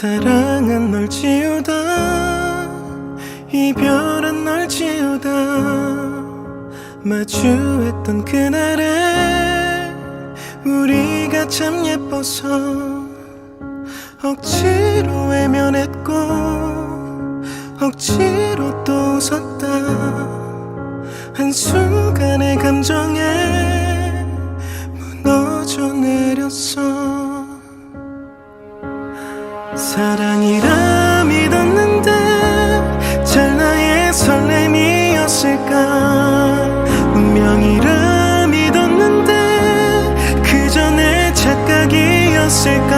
사랑은 널 지우다. 이별은 널 지우다. 마주했던 그날에 우리가 참 예뻐서 억지로 외면했고 억지로 또 웃었다. 한순간의 감정에 무너져 내렸어 사랑이라 믿었는데 찰나의 설렘이었을까? 운명이라 믿었는데 그 전에 착각이었을까?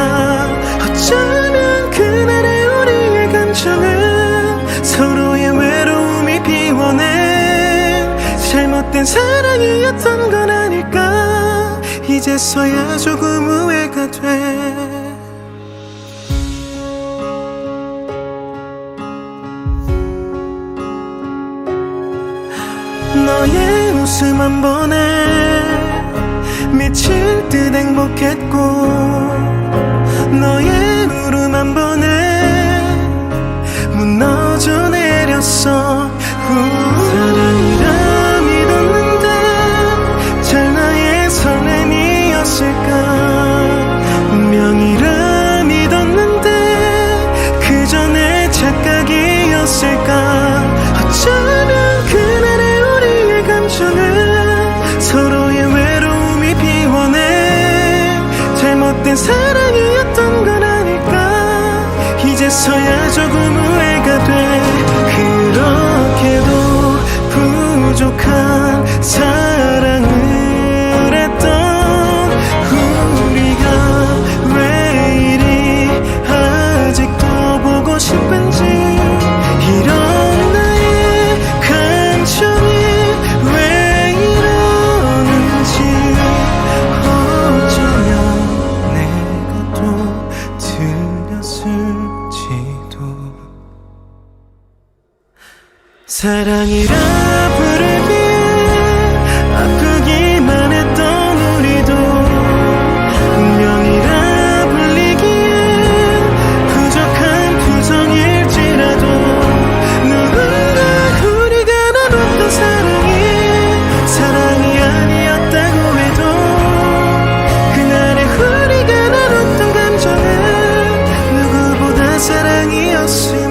어쩌면 그날의 우리의 감정은 서로의 외로움이 비워낸 잘못된 사랑이었던 건 아닐까? 이제서야 조금 후회가 돼 너의 웃음 한 번에 미칠 듯 행복했고 잘못된 사랑이었던 건 아닐까. 이제서야 조금 후회가 돼. 그렇게도 부족한 사랑 사랑이라 부르길 아프기만 했던 우리도 운명이라 불리기에 부족한 품성일지라도 누구나 우리가 나눴던 사랑이 사랑이 아니었고, 그날의 우리가 나눴던 감정은 누구보다 사랑이었어.